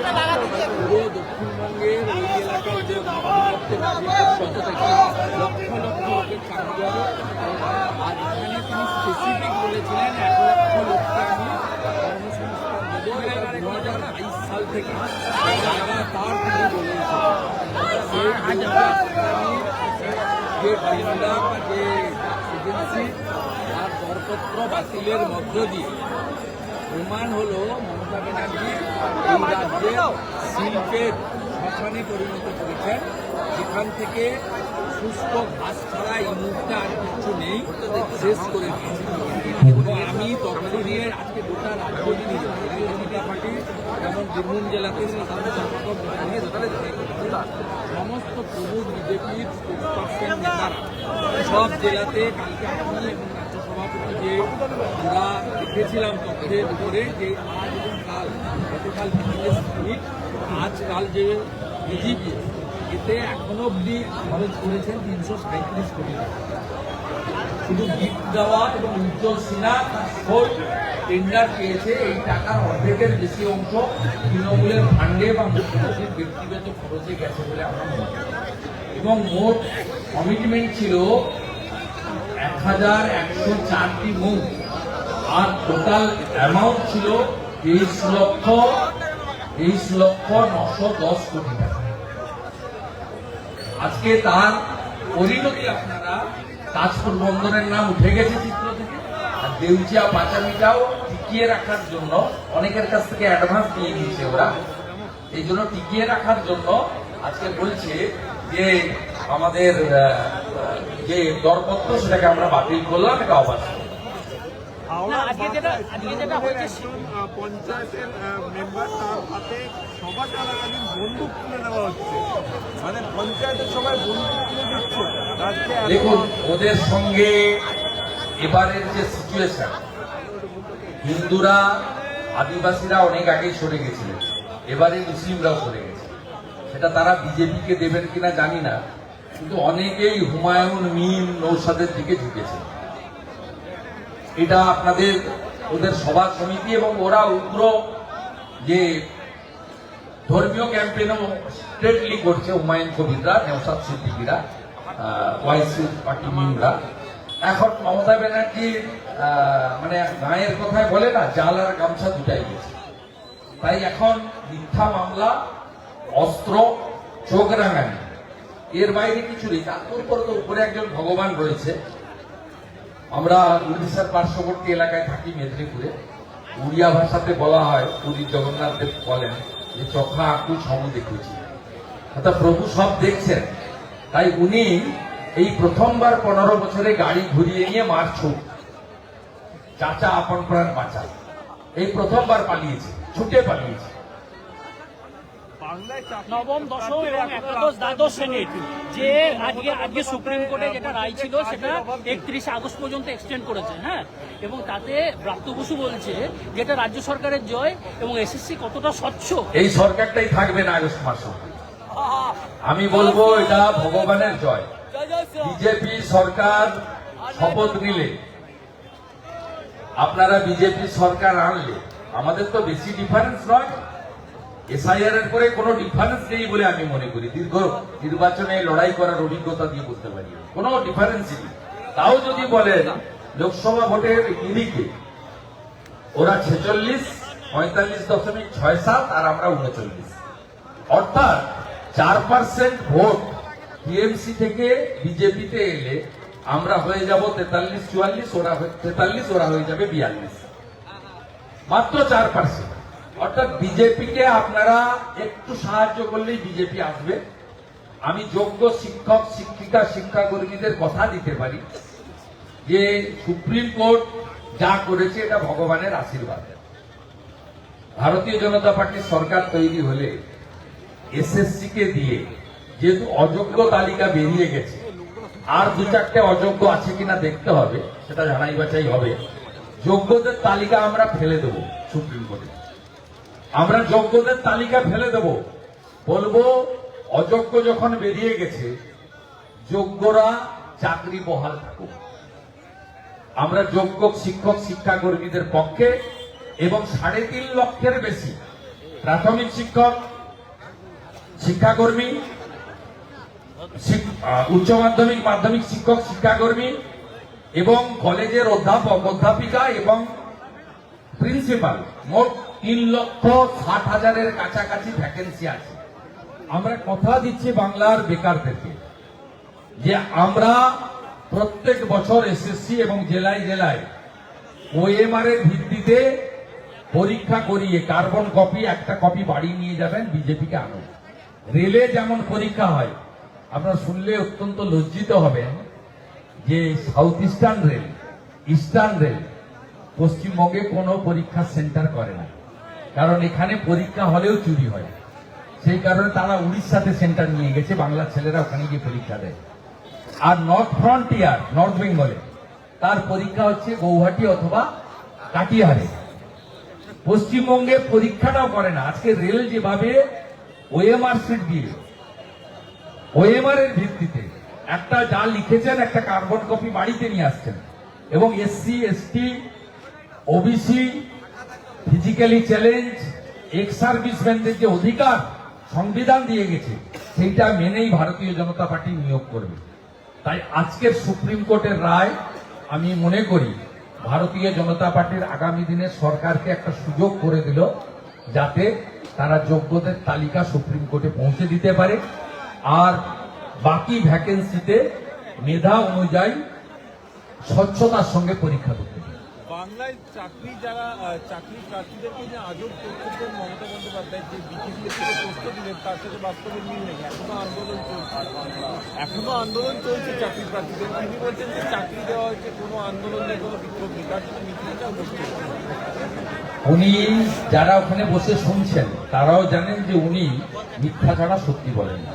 দাদা থেকে লক্ষ লক্ষ আর এখানে তিনি স্পেসিফিক বলেছিলেন এক লক্ষ লোককে হাজার বাইশ সাল থেকে লাগাতার তিনি বলেছেন যে টেন্ডার যে এজেন্সি তার বাতিলের মধ্য দিয়ে প্রমাণ হলো মমতা ব্যানার্জি এই রাজ্যের শিল্পের শ্মশানে পরিণত করেছেন। যেখান থেকে শুষ্ক ঘাস ছাড়া এই মুহূর্তে আর কিছু নেই। শেষ করে এবং আমি তথ্য নিয়ে আজকে গোটা রাজ্য জনতা পার্টি যেমন বীরভূম জেলাতে সমস্ত প্রমুখ বিজেপির সব জেলাতে কালকে সভাপতি যে আমরা দেখেছিলাম তথ্যের উপরে যে আজ এবং কাল গতকাল আজকাল যে বিজেপি এতে এখনও অব্দি খরচ করেছেন তিনশো সাঁত্রিশ কোটি শুধু গিফট দেওয়া এবং উজ্জ্বল সিনহা তার টেন্ডার পেয়েছে এই টাকার অর্ধেকের বেশি অংশ তৃণমূলের ফান্ডে বা মুখ্যমন্ত্রীর ব্যক্তিগত খরচে গেছে বলে আমরা মনে এবং মোট কমিটমেন্ট ছিল এক হাজার একশো চারটি মুখ আর টোটাল অ্যামাউন্ট ছিল তেইশ লক্ষ তেইশ লক্ষ নশো দশ কোটি টাকা। আজকে তার পরিণতি আপনারা তাজপুর বন্দরের নাম উঠে গেছে চিত্র থেকে। আর দেউচিয়া পাচামিটাও টিকিয়ে রাখার জন্য অনেকের কাছ থেকে অ্যাডভান্স দিয়ে দিয়েছে ওরা। এই জন্য টিকিয়ে রাখার জন্য আজকে বলছে যে আমাদের যে দরপত্র সেটাকে আমরা বাতিল করলাম, এটা অবাধ। পঞ্চায়েতের মেম্বার তার হাতে সভা চলাকালীন বন্দুক তুলে নেওয়া হচ্ছে। মানে পঞ্চায়েতের সবাই বন্দুক তুলে দিচ্ছে। দেখুন ওদের সঙ্গে এবারের যে সিচুয়েশন হিন্দুরা আদিবাসীরা অনেক আগেই সরে গেছিলেন এবারে মুসলিমরাও সরে গেছে। সেটা তারা বিজেপিকে দেবেন কিনা জানি না কিন্তু অনেকেই হুমায়ুন মিম নৌসাদের দিকে ঝুঁকেছে। এটা আপনাদের, ওদের সভা সমিতি এবং ওরা উগ্র যে ধর্মীয় ক্যাম্পেনও স্ট্রেটলি করছে হুমায়ুন কবিররা নেওসাদ সিদ্দিকিরা ওয়াইসি পার্টি মিমরা। এখন মমতা ব্যানার্জি মানে গায়ের কথায় বলে না, জাল আর গামছা দুটাই গেছে তাই এখন মিথ্যা মামলা, অস্ত্র, চোখ রাঙানি। এর বাইরে কিছু নেই। তার উপরে তো উপরে একজন ভগবান রয়েছে। আমরা উড়িষ্যার পার্শ্ববর্তী এলাকায় থাকি মেদিনীপুরে। উড়িয়া ভাষাতে বলা হয় পুরীর জগন্নাথ দেব বলেন যে, চোখা আঁকু ছম দেখেছি। অর্থাৎ প্রভু সব দেখছেন। তাই উনি এই প্রথমবার পনেরো বছরে গাড়ি ঘুরিয়ে নিয়ে মার ছুট চাচা আপন প্রাণ বাঁচা এই প্রথমবার পালিয়েছে, ছুটে পালিয়েছে। নবম দশম এবং একাদশ দ্বাদশ শ্রেণির যে আজকে আজকে সুপ্রিম কোর্টে যেটা রায় ছিল সেটা একত্রিশে আগস্ট পর্যন্ত এক্সটেন্ড করেছে হ্যাঁ? এবং তাতে ব্রাত্য বসু বলছে যেটা রাজ্য সরকারের জয় এবং এসএসসি কতটা স্বচ্ছ। এই সরকারটাই থাকবে না আগস্ট মাসে আমি বলব এটা ভগবানের জয়। বিজেপি সরকার শপথ নিলে। আপনারা বিজেপি সরকার আনলে। আমাদের তো বেশি ডিফারেন্স নয়। এসআইআর এর করে কোনো ডিফারেন্স নেই বলে আমি মনে করি। দীর্ঘ নির্বাচনে লড়াই করার অভিজ্ঞতা দিয়ে বলতে পারি কোনো ডিফারেন্সই নেই। তাও যদি বলেন লোকসভা ভোটের ইদিকে ওরা ছেচল্লিশ, পঁয়তাল্লিশ দশমিক ছয় সাত আর আমরা উনচল্লিশ। অর্থাৎ চার পার্সেন্ট ভোট টিএমসি থেকে বিজেপিতে এলে আমরা হয়ে যাব তেতাল্লিশ, চুয়াল্লিশ, ওরা তেতাল্লিশ, ওরা হয়ে যাবে বিয়াল্লিশ। মাত্র চার পার্সেন্ট অর্থাৎ বিজেপিকে আপনারা একটু সাহায্য করলেই বিজেপি আসবে। আমি যোগ্য শিক্ষক, শিক্ষিকা, শিক্ষাকর্মীদের কথা দিতে পারি যে সুপ্রিম কোর্ট যা করেছে এটা ভগবানের আশীর্বাদ। ভারতীয় জনতা পার্টির সরকার তৈরি হলে এসএসসি কে দিয়ে যেহেতু অযোগ্য তালিকা বেরিয়ে গেছে, আর দু চারটে অযোগ্য আছে কিনা দেখতে হবে, সেটা জানাই বাছাই হবে। যোগ্যদের তালিকা আমরা ফেলে দেব সুপ্রিম কোর্টে। আমরা যোগ্যদের তালিকা ফেলে দেব। বলব, অযোগ্য যখন বেরিয়ে গেছে, যোগ্যরা চাকরি বহাল থাকুক। আমরা যোগ্য শিক্ষক, শিক্ষাকর্মীদের পক্ষে এবং সাড়ে তিন লক্ষের বেশি প্রাথমিক শিক্ষক, শিক্ষাকর্মী, শিক- উচ্চ মাধ্যমিক মাধ্যমিক শিক্ষক, শিক্ষাকর্মী এবং কলেজের অধ্যাপক, অধ্যাপিকা এবং প্রিন্সিপাল, মোট তিন লক্ষ ষাট হাজারের কাছাকাছি ভ্যাকেন্সি আছে। আমরা কথা দিচ্ছি বাংলার বেকারদেরকে যে আমরা প্রত্যেক বছর এসএসসি এবং জেলায় জেলায় ওএমআর এর ভিত্তিতে পরীক্ষা করিয়ে কার্বন কপি একটা কপি বাড়ি নিয়ে যাবেন, বিজেপিকে আনুন। রেলে যেমন পরীক্ষা হয়, আপনারা শুনলে অত্যন্ত লজ্জিত হবেন যে south eastern rail eastern rail পশ্চিমবঙ্গে কোনো পরীক্ষা সেন্টার করে না। কারণ এখানে পরীক্ষা হলেও চুরি হয়। সেই কারণে তারা উড়িষ্যাতে সেন্টার নিয়ে গেছে, বাংলার ছেলেরা ওখানে গিয়ে পরীক্ষা দেয়। আর নর্থ ফ্রন্টিয়ার নর্থ বেঙ্গলে তার পরীক্ষা হচ্ছে গৌহাটি অথবা কাটিহারে। পশ্চিমবঙ্গে পরীক্ষাটাও করে না। আজকে রেল যেভাবে ওএমআর সিট দিয়ে ওএমআর এর ভিত্তিতে একটা যা লিখেছেন, একটা কার্বন কপি বাড়িতে নিয়ে আসছেন। এবং SC ST OBC physically challenge ex সার্ভিসম্যানদের যে অধিকার, সংবিধান দিয়ে গেছে, সেইটা মেনেই ভারতীয় জনতা পার্টি নিয়োগ করবে। তাই আজকের সুপ্রিম কোর্টের রায়, আমি মনে করি, ভারতীয় জনতা পার্টির আগামী দিনে সরকারকে একটা সুযোগ করে দিল, যাতে তারা যোগ্যদের তালিকা সুপ্রিম কোর্টে পৌঁছে দিতে পারে। আর বাকি ভ্যাকেন্সিতে মেধা অনুযায়ী স্বচ্ছতার সঙ্গে পরীক্ষা পারে বাংলায় চাকরি যারা চাকরি প্রার্থীদেরকে যে আজব দেন মমতা বন্দ্যোপাধ্যায় যে বিজেপি তথ্য দিলেন তার সাথে বাস্তবে মিল নেই। এখনও আন্দোলন চলছে। এখনও আন্দোলন চলছে চাকরি প্রার্থীদের। তিনি বলছেন যে চাকরি দেওয়া হয়েছে, কোনো আন্দোলন নেই, কোনো বিক্ষোভ নেই। তার সাথে মিছিলটাও করতে উনি যারা ওখানে বসে শুনছেন, তারাও জানেন যে উনি মিথ্যা ছাড়া সত্যি বলেন না।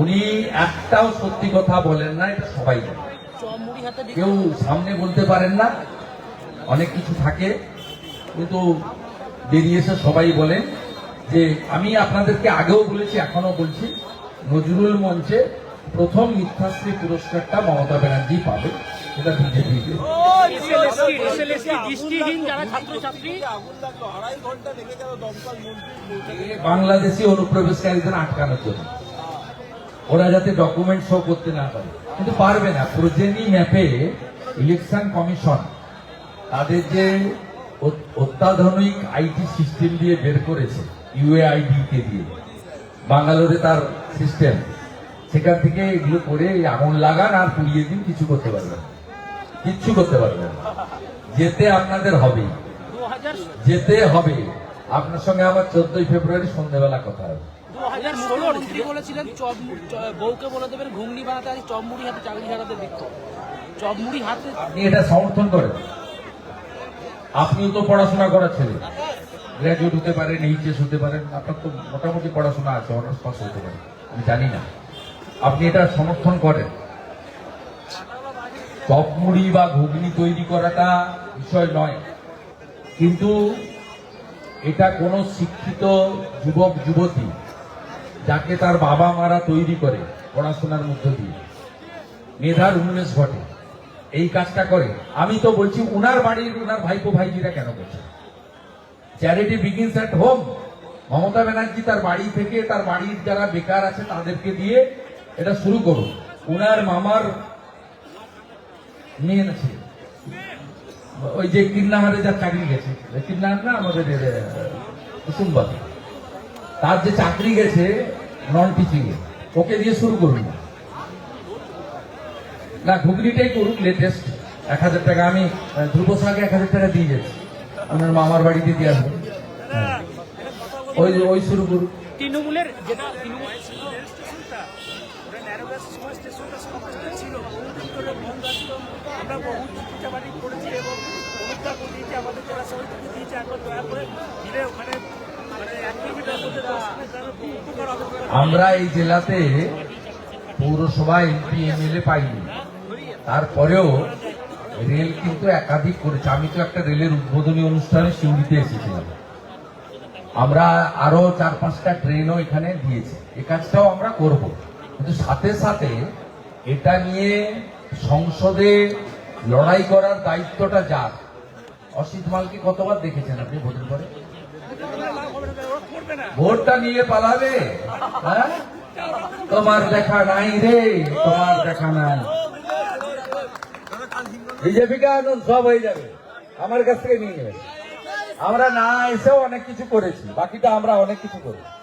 উনি একটাও সত্যি কথা বলেন না, এটা সবাই জানে। কেউ সামনে বলতে পারেন না। অনেক কিছু থাকে, কিন্তু বেরিয়ে এসে সবাই বলেন যে, আমি আপনাদেরকে আগেও বলেছি এখনও বলছি, নজরুল মঞ্চে প্রথম মিথ্যাশ্রী পুরস্কারটা মমতা ব্যানার্জি পাবে এটা বিজেপি। বাংলাদেশি অনুপ্রবেশকারীদের আটকানোর জন্য। ওরা যাতে ডকুমেন্ট শো করতে না পারে। কিন্তু পারবে না। প্রজেনি ম্যাপে ইলেকশন কমিশন তাদের যে অত্যাধুনিক আইটি সিস্টেম দিয়ে বের করেছে ইউএআইডি কে দিয়ে বাঙ্গালোরে তার সিস্টেম সেখান থেকে এগুলো করে আগুন লাগান আর পুড়িয়ে দিন কিছু করতে পারবেন না। কিচ্ছু করতে পারবেন না। যেতে আপনাদের হবে। যেতে হবে। আপনার সঙ্গে আমার চোদ্দই ফেব্রুয়ারি সন্ধ্যেবেলা কথা হবে। দু হাজার ষোলোর মুখ্যমন্ত্রী বলেছিলেন চপ বউকে বলে দেবেন ঘুগনি বানাতে আর চপমুড়ি হাতে চাকরি হারাতে বিক্ষোভ। চপমুড়ি হাতে আপনি এটা সমর্থন করেন? আপনিও তো পড়াশোনা করা ছেলে গ্র্যাজুয়েট হতে পারেন এইচএস হতে পারেন আপনার তো মোটামুটি পড়াশোনা আছে অনার্স পাস হতে পারে আমি জানি না। আপনি এটা সমর্থন করেন? চপ মুড়ি বা ঘুগনি তৈরি করাটা বিষয় নয়। কিন্তু এটা কোনো শিক্ষিত যুবক যুবতী যাকে তার বাবা মারা তৈরি করে পড়াশোনার মধ্য দিয়ে। মেধার উন্মেষ ঘটে। এই কাজটা করে। আমি তো বলছি, উনার বাড়ির উনার ভাইপো ভাইজিরা কেন করছে? Charity begins at home Mamata Banerjee তার বাড়ি থেকে তার বাড়ির যারা বেকার আছে তাদেরকে দিয়ে এটা শুরু করুন। উনার মামার মেয়ে আছে। ওই যে কিন্নাহারে যা চাকরি গেছে। কিন্নাহার না আমাদের কুসুম্বা তার যে চাকরি গেছে নন টিচিং এ ওকে দিয়ে শুরু করুন। না ঘুগনিটাই করুক লেটেস্ট এক হাজার টাকা আমি ধ্রুব সাহাকে এক হাজার টাকা দিয়ে যাচ্ছি। আপনার মামার বাড়িতে দিয়ে আসব হ্যাঁ। ওই ওই শুরু করুক। তৃণমূলের যেটা তৃণমূল আমরা এই জেলাতে পৌরসভা এমপি, এমএলএ পাইনি। তারপরেও রেল কিন্তু একাধিক করেছে। আমি তো একটা রেলের উদ্বোধনী অনুষ্ঠানে সিউড়িতে এসেছিলাম। আমরা আরও চার পাঁচটা ট্রেনও এখানে দিয়েছি। এ কাজটাও আমরা করব। কিন্তু সাথে সাথে এটা নিয়ে সংসদে লড়াই করার দায়িত্বটা যার? অসিত মালকে কতবার দেখেছেন আপনি ভোটের পরে? ভোটটা নিয়ে পালাবে? হ্যাঁ? তোমার দেখা নাই রে, তোমার দেখা নাই। বিজেপি কে আনুন সব হয়ে যাবে। আমার কাছ থেকে নিয়ে আমরা না এসেও অনেক কিছু করেছি, বাকিটা আমরা অনেক কিছু করেছি।